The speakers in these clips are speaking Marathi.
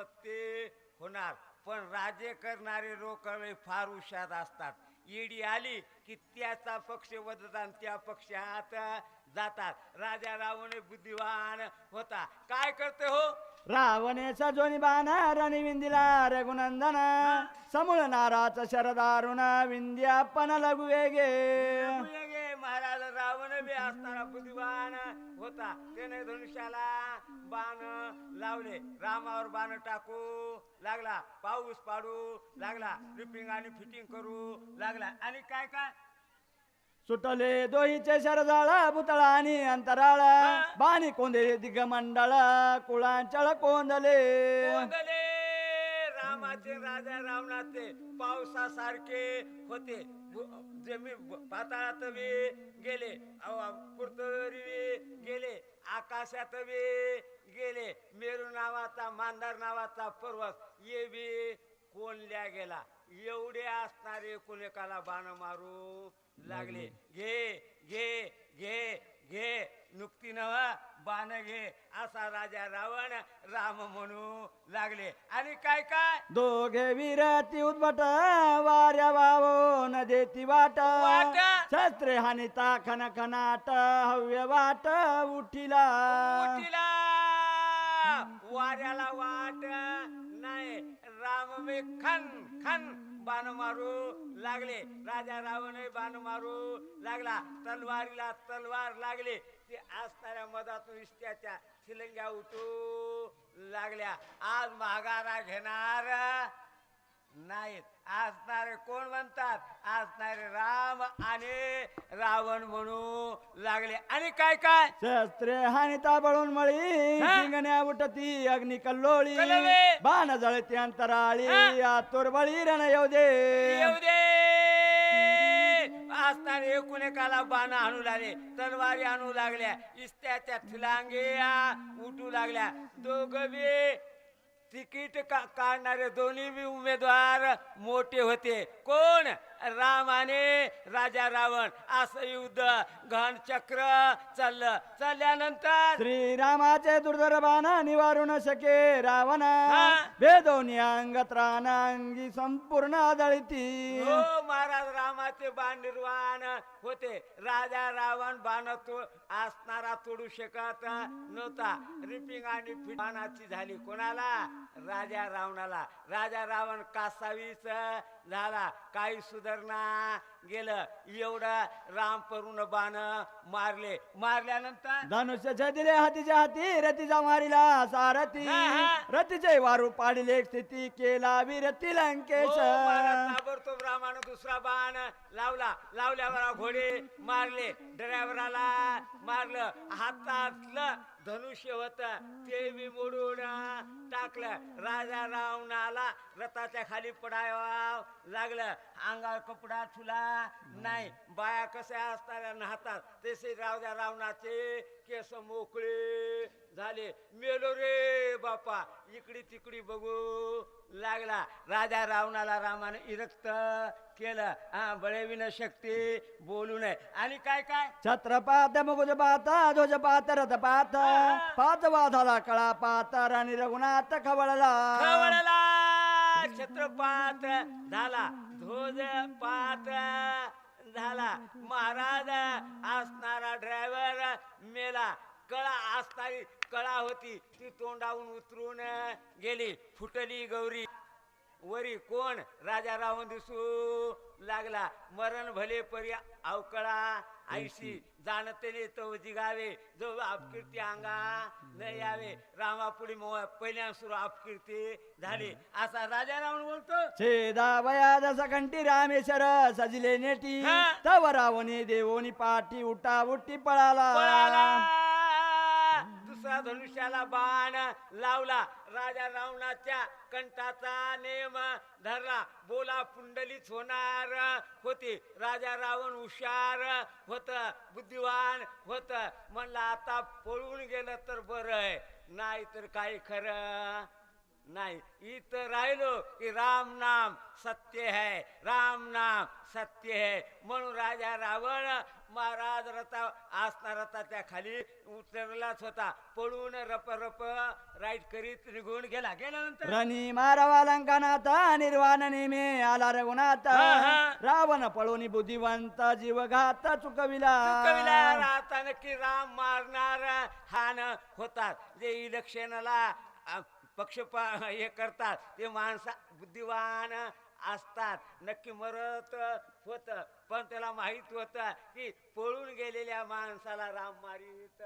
सत्य होणार. पण राजे करणारे लोक फार हुशार असतात. ईडी आली की त्याचा पक्ष वदतात आणि त्या पक्षात जातात. राजा रावण बुद्धिवान होता. काय करते हो? रावणेचा जोनी बाणा राणी विंदिला रघुनंदन. समूळ नाराच शरदारुण विंध्यापन लघु वेगे असताना बुद्धिवान होता. त्याने धनुष्याला बाण लावले. रामावर बाण टाकू लागला. पाऊस पाडू लागला. रिपिंग आणि फिटिंग करू लागला. आणि काय काय? सुटले दोहीचे शरदाळ भुतळा आणि अंतराळ. बाणी कोंदे दिगमंडळ. कुळांचळ कोंदले. कोंदले. रामाचे राजा रावणाचे पावसासारखे होते. जमीन पाताळात गेले अव- पृथ्वीवर बी गेले आकाशात बी गेले. मेरू नावाचा मांदार नावाचा पर्वत ये बी कोणल्या गेला. एवढे असणारे कुलेकाला बाण मारू लागले. घे घे घे घे. नुकती नव बाण घे असा राजा रावण राम म्हणू लागले. आणि काय काय? दोघे वीरती उद्भट वाऱ्या वावो न देती वाट. वाट. शस्त्रे हानिता खन खनाट हव्य वाट उठिला. उठीला. वाऱ्याला वाट नाही. राम बी खन खन बाण मारू लागले. राजा रावण बाण मारू लागला. तलवारीला तलवार लागले. ते असणाऱ्या मधातून इष्ट्याच्या शिलंग्या उठू लागल्या. आज माघारा घेणार नाहीत. असणारे कोण म्हणतात? असणारे राम आणि रावण म्हणू लागले. आणि काय काय? शस्त्रे हानिता बळून मळी हा? शिंगण्या उठती अग्नि कल्लोळी कल्लोळी. बाण जळती अंतराळी हा? आतुर बळी रण येऊ दे. येऊ दे. असताना एकूण एकाला बाण आणू लागले तलवारी आणू लागल्या इस्त्याच्या थिलांग्या उठू लागल्या. दोघं तिकीट का काढणारे दोन्ही उमेदवार मोठे होते. कोण? राम आणि राजा रावण असं युद्ध घन चक्र चाललं. चालल्यानंतर श्रीरामाचे दुर्धर बाण निवारू न शके रावण? वेदोनी अंग त्राणांगी संपूर्ण आदळती. हो महाराज रामाचे बाण निर्वाण होते. राजा रावण बाण तो असणारा तोडू शकत नव्हता. रिपिंग आणि बाणाची झाली कोणाला? राजा रावणाला. राजा रावण कासावीस झाला. काही सुधारणा गेलं. एवढं राम परून बाण मारले. मारल्यानंतर? धनुष्य छदिले हातीच्या हाती रतीचा मारिला सारथी. हा, हा. रतीचे वारू पाडिले. स्थिती केला वीरती लंकेश. हो, महाराज ताबडतोब रामानं दुसरा बाण लावला. लावल्यावर घोडे मारले. ड्रायव्हराला मारलं. हातातलं धनुष्य होत ते बी मोडून टाकलं. राजा रावणाला रथाच्या खाली पडावं लागलं. अंगावर कपडा ठुला. नाही बाया कशा असताना नाहतात तसे राजा रावणाचे केस मोकळे झाले. मेलो रे बापा इकडी तिकडी बघू लागला. राजा रावणाला रामाने इरक्त केलं. हा बळेविन शक्ती बोलू नये. आणि काय काय? छत्रपात मुकुज पात ध्वज पात रथ पात. पाच वाधाला कळा पात राणी रघुनाथ खवळला. खवळला. छत्रपात झाला. ध्वज पात झाला. महाराज असणारा ड्रायव्हर मेला. कळा असणारी कळा होती. ती तोंडावून उतरून गेली. फुटली गौरी. वरी कोण? राजा रावण दिसू लागला. मरण भले परी अवकळा. आयशी जाणते तो जिगावे. जो अपकीर्ती अंगा न यावे. रामापुढे पहिल्या सुरू अपकीर्ती झाली. असा राजा रावण बोलतो. छेदा वया जसा कंठी रामेश्वर सजिले नेटी. तव रावणी देवोनी पाठी उठा उठी पळाला. पळाला दुसरा धनुष्याला बाण लावला. राजा रावणाच्या कंठाचा नेम धरला. बोला पुंडलीच होणार होती. राजा रावण हुशार होत बुद्धिवान होत. म्हणला आता पळून गेलं तर बरं आहे. नाही तर काही खरं? नाही. इथं राहिलो की राम नाम सत्य है राम नाम सत्य है म्हणून राजा रावण महाराज रथा असता रथाच्या खाली उतरलाच होता. पळून रप रप राईट करीत निघून गेला. गेल्यानंतर? रणी मारावा लंकानाथा निर्वाण नेमे आला रघुनाथ. हा, हा. रावण पळून बुद्धिवंत जीवघात चुकविला. कविला राहता नक्की राम मारणार हा न होतात. जे इलेक्शनला अ, पक्षपा हे करतात ते माणसा बुद्धिवान असतात. नक्की मरत होत. पण त्याला माहीत होत की पळून गेलेल्या माणसाला राम मारित.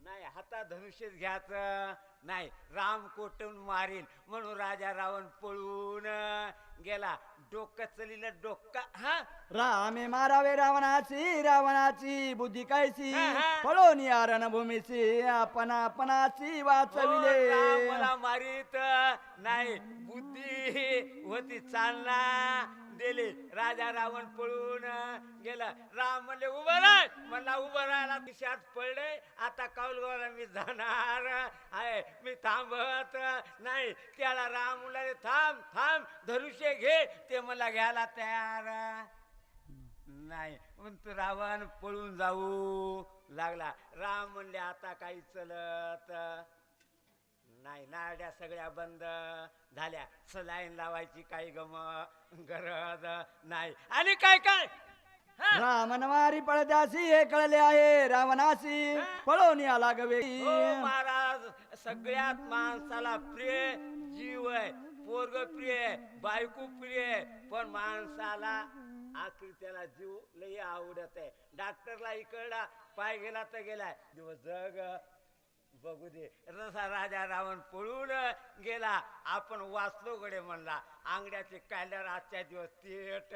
नाही हातात धनुष्यच घ्यायचं. नाही राम कोटून मारील म्हणून राजा रावण पळून गेला. डोकं चलीला डोका हा? रामे मारावे रावणाची रावणाची बुद्धी कैसी? हा, हा. पळून या रणभूमीची आपण आपणाची हो, वाचविले मला मारीत. नाही बुद्धी होती चालना. दिली. राजा रावण पळून गेला. राम म्हणले उभं राह. मला उभं राहायला दिशात पडले आता कौलगावला मी जाणार. आहे मी थांबत नाही. त्याला राम म्हणाले थांब थांब. धनुष्य घे. ते मला घ्यायला तयार. नाही. म्हणतो रावण पळून जाऊ लागला. राम म्हणले आता काही चलत नाही नाड्या सगळ्या बंद झाल्या. सलाईन लावायची काही गम गरज नाही. आणि काय काय? हा? रामन मारी पळत्यासी हे कळले आहे रावणासी. पळून आला गवे हो महाराज सगळ्यात माणसाला प्रिय जीव आहे पोरग प्रिय आहे, बायको प्रिय आहे, पण माणसाला आखरी त्याला जीव लई आवडत आहे. डॉक्टरला इकडला पाय गेला तर गेलाय. दिवस जग बघू दे. रसा राजा रावण पळून गेला. आपण वाचलो गडे म्हणला. आंगड्याचे काढल्यावर आजच्या दिवस तेट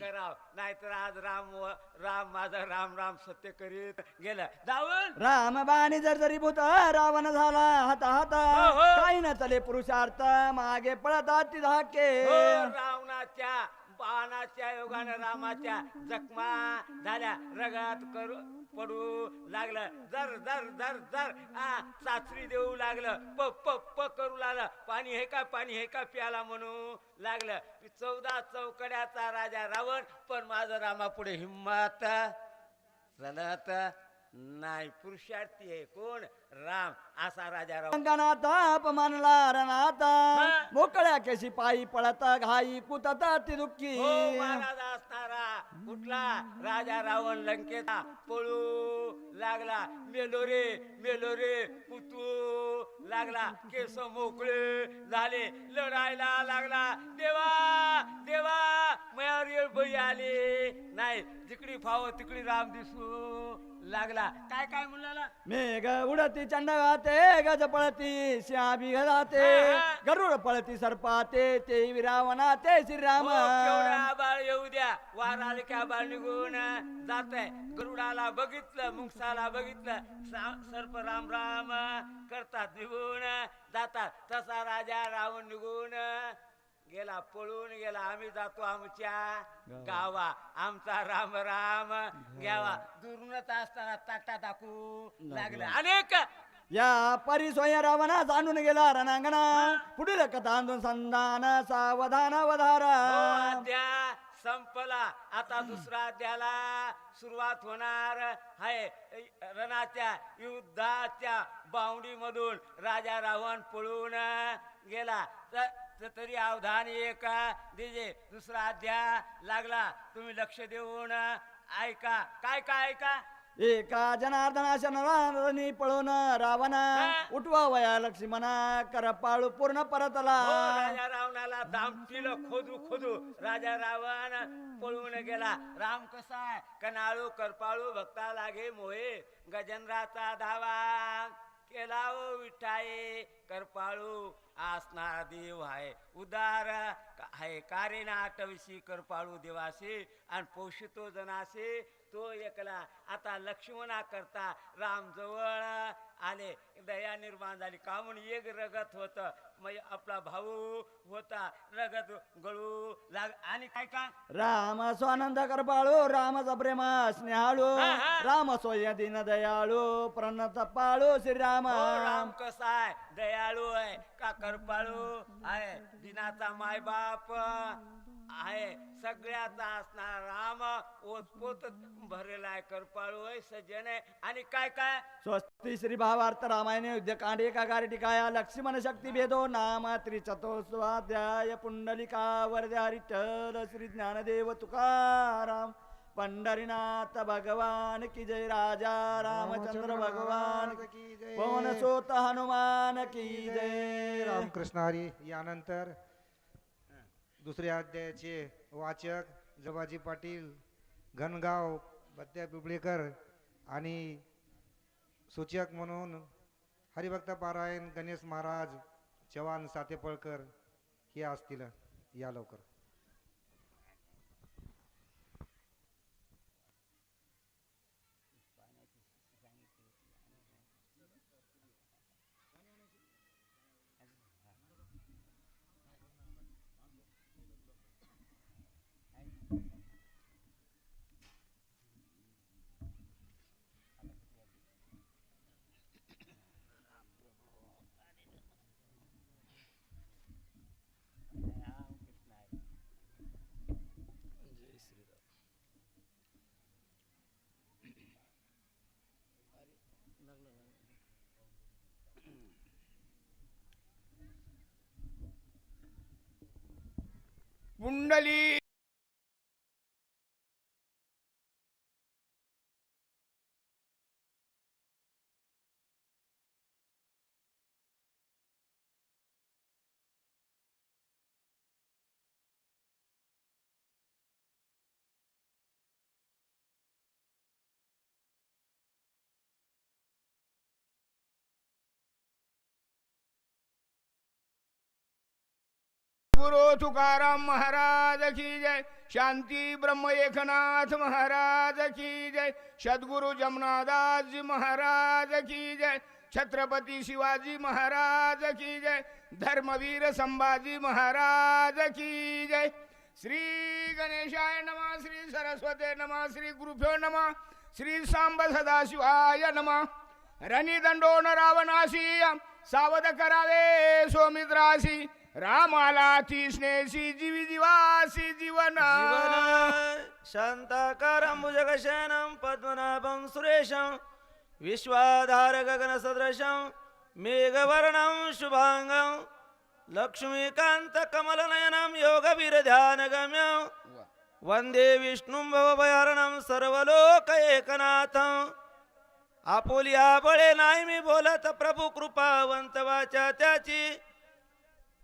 कराव. नाहीतर आज राम राम माझा राम राम सत्य करीत गेलं. जाऊन राम बाणी जर जरी भूत रावण झाला हाता हाता हो, हो. काही न चले पुरुषार्थ मागे पळतात धाके हो, रावणाच्या पानाच्या योगानं रामाच्या जखमा झाल्या. रगात करू पडू लागलं. जर जर जर जर आ सासरी देऊ लागलं. प प प करू लागलं. पाणी हे का पाणी हे का प्याला म्हणू लागलं. चौदा चौकड्याचा राजा रावण पण माझं रामापुढे हिंमत चलत नाही पुरुषार्थी आहे. कोण? राम. असा राजा रावण अंगणात अपमानला रणाता. मोकळ्या केशी पायी पळत घाई कुतत ती दुःखी हो महाराज असणारा. कुठला? राजा रावण लंकेचा. पळू लागला. मेलो रे मेलो रे कुतू लागला. केस मोकळे झाले. लढायला लागला. देवा देवा मयावर बळी आले. नाही जिकडी फाव तिकडी राम दिसू लागला. काय काय म्हणाला मेघ उडती चंड गाते गज पळती हा, हा. गरुड पळती सर्पाते ते विरावना ते श्रीराम. हो, आबाळ येऊ द्या. वार आले की आबाळ निघून जात आहे गरुडाला बघितलं मुंगसाला बघितलं सा- सर्प राम राम करतात निघून जातात. तसा राजा रावण निघून गेला पळून गेला आम्ही जातो आमच्या गावा. आमचा राम राम घ्यावा. दुरूनच असताना ताटा टाकू लागलं. अनेक या परिसोय रावणा जाणून गेला रणांगणा. पुढील कथा संधान सावधान हो, वधारा अध्याय संपला. आता दुसरा अध्याला सुरुवात होणार आहे. रणाच्या युद्धाच्या बाउंडी मधून राजा रावण पळून गेला. त- त- तरी अवधान एक. दिजे दुसरा अध्याय लागला. तुम्ही लक्ष देऊन ऐका. काय काय ऐका? एका जनार्दनाच्या नरानी पळून रावणा. उठवा वया लक्ष्मणा कर पाळू पूर्ण परतला. हो, राजा रावणाला दामटील खोदू खोदू. राजा रावण पळून गेला. राम कसा आहे? कनाळू करपाळू भक्ता लागे मोहे. गजनराचा धावा केला ओ विठाये. करपाळू असणारा देव आहे उदार आहे कारेना आठविशी करपाळू देवासी आणि पोषितो जनासे तो एकला. आता लक्ष्मणा करता राम जवळ आले. दया निर्माण झाली. का म्हणून? एक रगत होत. मग आपला भाऊ होता. रगत गळू लाग आणि काय का? राम स्वानंद करपाळू रामचा प्रेम स्नेहाळू. राम सोय दिन दयाळू. प्रणत पाळू श्रीराम. हो, राम कसा आहे? दयाळू आहे. का करपाळू आहे. दिनाचा मायबाप. आहे. सगळ्याचा असणार राम ओतपोत भरलेला आहे करपाळू आहे सज्जन. आहे आणि काय काय? स्वस्ती श्री भावार्थ रामायण युद्ध कांडे कागारी टिकाया लक्ष्मण शक्ती भेदो नाम त्रिचतो स्वाध्याय पुंडलिका वरदे हरिठल श्री ज्ञानदेव तुकाराम पंढरीनाथ भगवान की जय राजा रामचंद्र भगवान की जय. पवन सोत हनुमान की जय. रामकृष्ण हरी यानंतर दुसऱ्या अध्यायाचे वाचक जबाजी पाटील घनगाव बत्त्या पिंपळेकर आणि सूचक म्हणून हरिभक्त पारायण गणेश महाराज चव्हाण सातेपळकर हे असतील या लवकर. पुंडली गुरु तुकाराम महाराज की जय। शांती ब्रह्म एकनाथ महाराज की जय। सद्गुरु जमनादास जी महाराज की जय। छत्रपती शिवाजी महाराज की जय। धर्मवीर संभाजी महाराज की जय। श्री गणेशाय नमः श्री सरस्वते नमः श्री गुरुभ्यो नमः श्री सांब सदाशिवाय नमः। रणिदंडोन रावणासी सावध करावे सोमित्राशी। रामाला तीष्णेशी जीवी जीवासी जीवन। शान्ताकारं भुजगशयनं पद्मनाभं सुरेशं विश्वाधार गगनसदृशं मेघवर्णं शुभाङ्गं लक्ष्मीकान्तकमलनयनं योगवीरध्यानगम्यं वन्दे विष्णुं भवभयारणं सर्वलोक एकनाथं। आपोलिया बळे नाही मी बोलत प्रभू कृपावंत वाचा त्याची।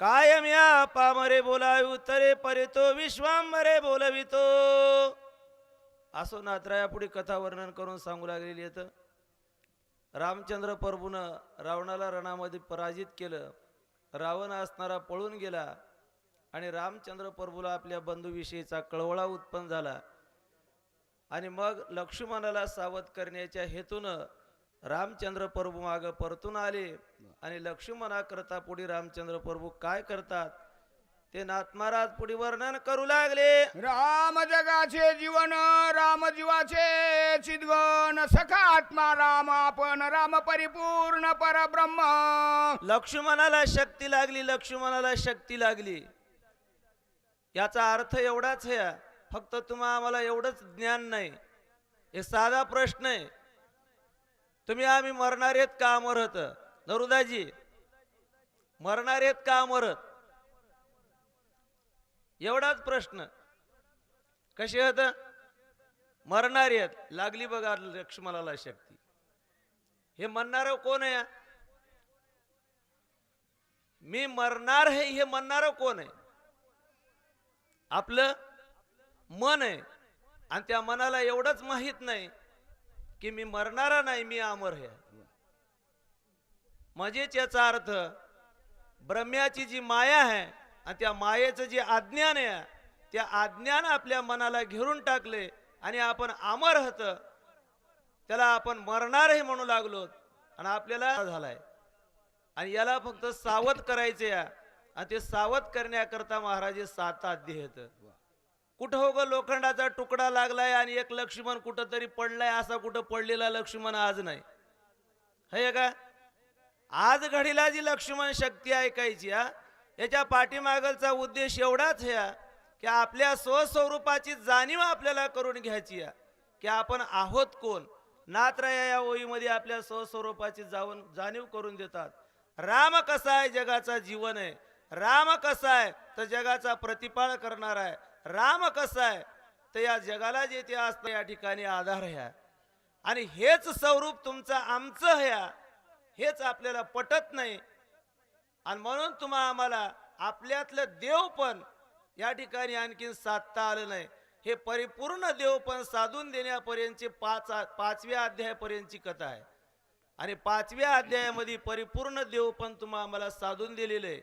कायम या पामरे बोलावी उत्तरे परितो विश्वामरे बोलवितो. असो नात्राया पुढे कथा वर्णन करून सांगू लागलेली आहेत रामचंद्र प्रभूनं रावणाला रणामध्ये पराजित केलं. रावण असणारा पळून गेला आणि रामचंद्र प्रभूला आपल्या बंधूविषयीचा कळवळा उत्पन्न झाला. आणि मग लक्ष्मणाला सावध करण्याच्या हेतूनं रामचंद्र प्रभू माग परतून आले आणि लक्ष्मणाकरता पुढे रामचंद्र प्रभू काय करतात? ते नाथ महाराज पुढे वर्णन करू लागले. राम जगाचे जीवन राम जीवाचे चिदगण सखा आत्मा राम आपण राम परिपूर्ण परब्रह्म. लक्ष्मणाला शक्ती लागली लक्ष्मणाला शक्ती लागली. याचा अर्थ एवढाच आहे फक्त तुम्हा आम्हाला एवढंच ज्ञान नाही. हे साधा प्रश्न आहे. तुम्ही आम्ही मरणार आहेत का मरत? नरुदाजी मरणार आहेत का मरत? एवढाच प्रश्न. कसे होत मरणार आहेत. लागली बघा लक्ष्मणाला शक्ती. हे म्हणणार कोण आहे? मी मरणार आहे हे म्हणणार कोण आहे? आपलं मन आहे. आणि त्या मनाला एवढंच माहीत नाही. की मी मरणारा नाही मी अमर आहे. म्हणजेच याचा अर्थ ब्रह्म्याची जी माया आहे आणि त्या मायेचं जे अज्ञान आहे त्या अज्ञान आपल्या मनाला घेरून टाकले आणि आपण अमर होत. त्याला आपण मरणार हे म्हणू लागलो आणि आपल्याला झालाय. आणि याला फक्त सावध करायचे या आणि ते सावध करण्याकरता महाराज सात अध्याय आहेत. कुठं हो ग लोखंडाचा तुकडा लागलाय आणि एक लक्ष्मण कुठं तरी पडलाय असा कुठं पडलेला लक्ष्मण आज नाही. हे का? आज घडीला जी लक्ष्मण शक्ती ऐकायची हा याच्या पाठीमागलचा उद्देश एवढाच ह्या की आपल्या स्वस्वरूपाची जाणीव आपल्याला करून घ्यायची आहे की आपण आहोत कोण? नात्र या ओळीमध्ये आपल्या स्वस्वरूपाची जाऊन जाणीव करून देतात. राम कसा आहे जगाचा जीवन आहे? राम कसा आहे? तर जगाचा प्रतिपाळ करणार आहे. राम कसा आहे? तर या जगाला जे ते असतं या ठिकाणी आधार ह्या आणि हेच स्वरूप तुमचं आमचं ह्या हेच आपल्याला पटत नाही. आणि म्हणून तुम्हा आम्हाला आपल्यातलं देव पण या ठिकाणी आणखीन साधता आलं नाही. हे परिपूर्ण देव पण साधून देण्यापर्यंतची पाच पाचव्या अध्यायापर्यंतची कथा आहे. आणि पाचव्या अध्यायामध्ये परिपूर्ण देव पण तुम्हा आम्हाला साधून दिलेलं आहे.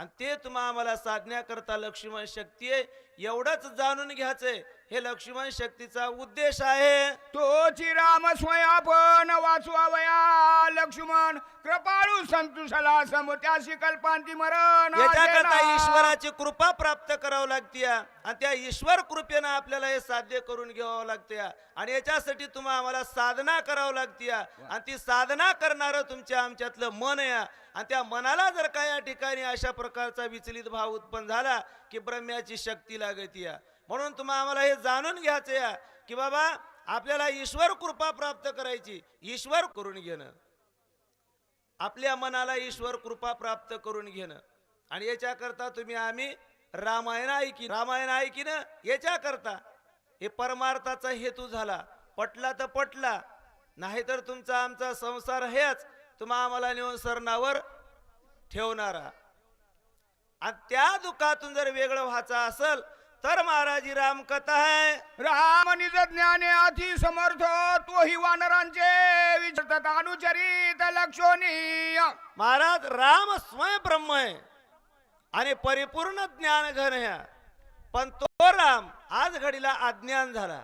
आणि ते तुम्हाला आम्हाला साधण्याकरता लक्ष्मण शक्ती आहे. एवढंच जाणून घ्यायचंय. हे लक्ष्मण शक्तीचा उद्देश आहे. तोची राम स्वयापन वाचवावया. लक्ष्मण कृपाळू संतुषला समत्याशी कल्पांती मरण याच्याकरता. ईश्वराची कृपा प्राप्त करावं लागते आणि त्या ईश्वर कृपेनं आपल्याला हे साध्य करून घ्यावं लागते आणि याच्यासाठी तुम्हाला आम्हाला साधना करावं लागते आणि ती साधना करणारं तुमच्या आमच्यातलं मन आहे आणि त्या मनाला जर का या ठिकाणी अशा प्रकारचा विचलित भाव उत्पन्न झाला की ब्रह्म्याची शक्ती लागते म्हणून तुम्हाला आम्हाला हे जाणून घ्यायचं या की बाबा आपल्याला ईश्वर कृपा प्राप्त करायची ईश्वर करून घेणं. आपल्या मनाला ईश्वर कृपा प्राप्त करून घेणं. आणि याच्याकरता तुम्ही आम्ही रामायण ऐकी रामायण ऐकी ना याच्याकरता हे परमार्थाचा हेतू झाला. पटला तर पटला नाहीतर तुमचा आमचा संसार हेच तुम्हा आम्हाला नेऊन सरणावर ठेवणारा. आणि त्या दुःखातून जर वेगळं व्हायचं असेल तर महाराजी रामकथा आहे. राम निज ज्ञाने अति समर्थ तो ही वानरांचे विचरतात अनुचरित लक्षोनीय महाराज राम स्वयं ब्रह्म आहे आणि परिपूर्ण ज्ञान घन ह्या पण तो राम आज घडीला अज्ञान झाला.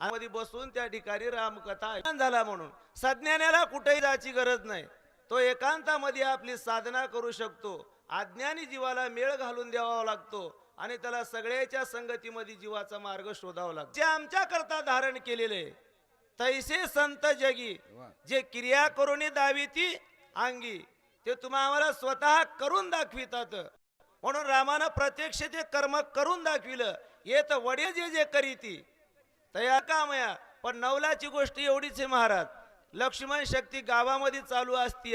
मध्ये बसून त्या ठिकाणी रामकथा अज्ञान झाला म्हणून. सज्ञानाला कुठेही जायची गरज नाही. तो एकांतामध्ये आपली साधना करू शकतो. अज्ञानी जीवाला मेळ घालून द्यावा लागतो आणि त्याला सगळ्याच्या संगतीमध्ये जीवाचा मार्ग शोधावा लागतो. जे आमच्या करता धारण केलेले तैसे संत जगी जे क्रिया करून दावी ती अंगी ते तुम्हा आम्हाला स्वतः करून दाखवितात. म्हणून रामानं प्रत्यक्ष ते कर्म करून दाखविलं येत वडे जे जे करीती तया कामया पण नवलाची गोष्ट एवढीच आहे महाराज. लक्ष्मण शक्ती गावामध्ये चालू असती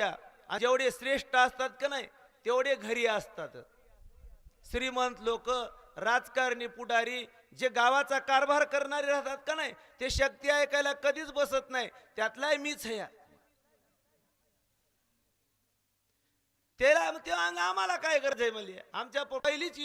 जेवढे श्रेष्ठ असतात का नाही तेवढे घरी असतात. श्रीमंत लोक राजकारणी पुढारी जे गावाचा कारभार करणारे राहतात का नाही ते शक्ती ऐकायला कधीच बसत नाही. त्यातलाही मीच ह्या त्याला तेव्हा आम्हाला काय गरज आहे म्हणजे आमच्या पहिलीच